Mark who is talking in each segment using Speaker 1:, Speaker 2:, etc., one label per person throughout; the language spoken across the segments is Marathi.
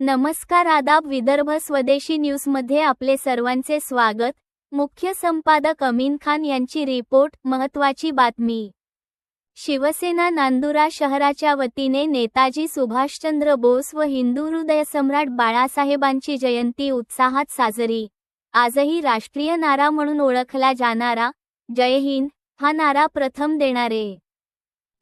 Speaker 1: नमस्कार आदाब विदर्भ स्वदेशी न्यूजमध्ये आपले सर्वांचे स्वागत. मुख्य संपादक अमीन खान यांची रिपोर्ट महत्वाची बातमी. शिवसेना नांदुरा शहराच्या वतीने नेताजी सुभाषचंद्र बोस व हिंदू हृदय सम्राट बाळासाहेबांची जयंती उत्साहात साजरी. आजही राष्ट्रीय नारा म्हणून ओळखला जाणारा जय हिंद हा नारा प्रथम देणारे.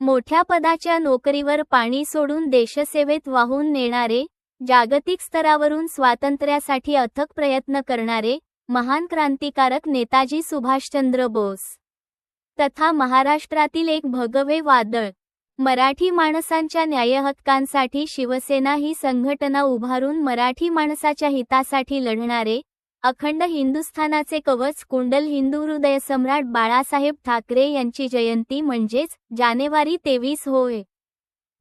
Speaker 1: मोठ्या पदाच्या नोकरीवर पाणी सोडून देशसेवेत वाहून नेणारे जागतिक स्तरावरून स्वातंत्र्यासाठी अथक प्रयत्न करणारे महान क्रांतिकारक नेताजी सुभाषचंद्र बोस. तथा महाराष्ट्रातील एक भगवे वादळ. मराठी माणसांच्या न्यायहक्कांसाठी शिवसेना ही संघटना उभारून मराठी माणसाच्या हितासाठी लढणारे अखंड हिंदुस्थानाचे कवच कुंडल हिंदू हृदय सम्राट बाळासाहेब ठाकरे यांची जयंती म्हणजेच जानेवारी तेवीस होय.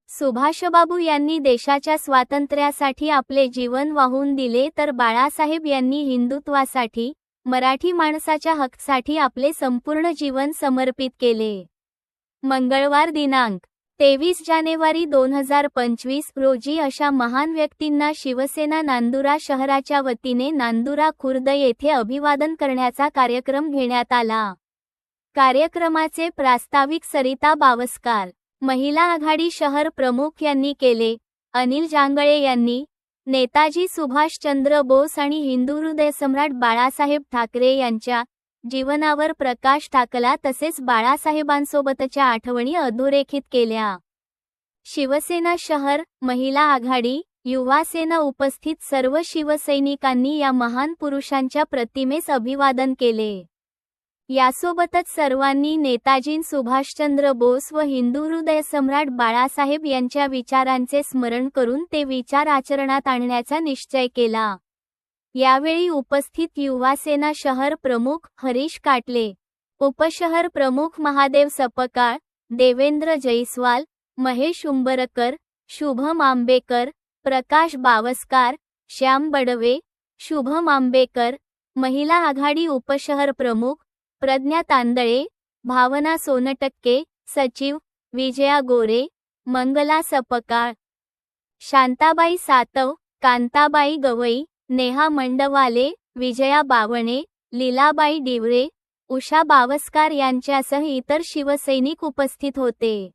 Speaker 1: सुभाषबाबू यांनी देशाच्या स्वातंत्र्यासाठी आपले जीवन वाहून दिले तर बाळासाहेब यांनी हिंदुत्वासाठी मराठी माणसाच्या हकसाठी आपले संपूर्ण जीवन समर्पित केले. मंगळवार दिनांक तेवीस जानेवारी दोन हजार पंचवीस रोजी अशा महान व्यक्तींना शिवसेना नांदुरा शहराच्या वतीने नांदुरा खुर्द येथे अभिवादन करण्याचा कार्यक्रम घेण्यात आला. कार्यक्रमाचे प्रास्ताविक सरिता बावस्कार महिला आघाडी शहर प्रमुख यांनी केले. अनिल जांगळे यांनी नेताजी सुभाषचंद्र बोस आणि हिंदू हृदय सम्राट बाळासाहेब ठाकरे यांच्या जीवनावर प्रकाश टाकला तसेच बाळासाहेबांसोबतच्या आठवणी अधोरेखित केल्या. शिवसेना शहर महिला आघाडी युवा सेना उपस्थित सर्व शिवसैनिकांनी या महान पुरुषांच्या प्रतिमेस अभिवादन केले. यासोबतच सर्वांनी नेताजी सुभाषचंद्र बोस व हिंदू हृदय सम्राट बाळासाहेब यांच्या विचारांचे स्मरण करून ते विचार आचरणात आणण्याचा निश्चय केला. यावेळी उपस्थित युवासेना शहर प्रमुख हरीश काटले उपशहर प्रमुख महादेव सपकाळ देवेंद्र जैस्वाल महेश उंबरकर शुभम आंबेकर प्रकाश बावस्कार श्याम बडवे शुभम आंबेकर महिला आघाडी उपशहर प्रमुख प्रज्ञा तांदळे भावना सोनटक्के सचिव विजया गोरे मंगला सपकाळ शांताबाई सातव कांताबाई गवई नेहा मंडवाले विजया बावणे लीलाबाई डिवरे उषा बावस्कार यांच्यासह इतर शिवसैनिक उपस्थित होते.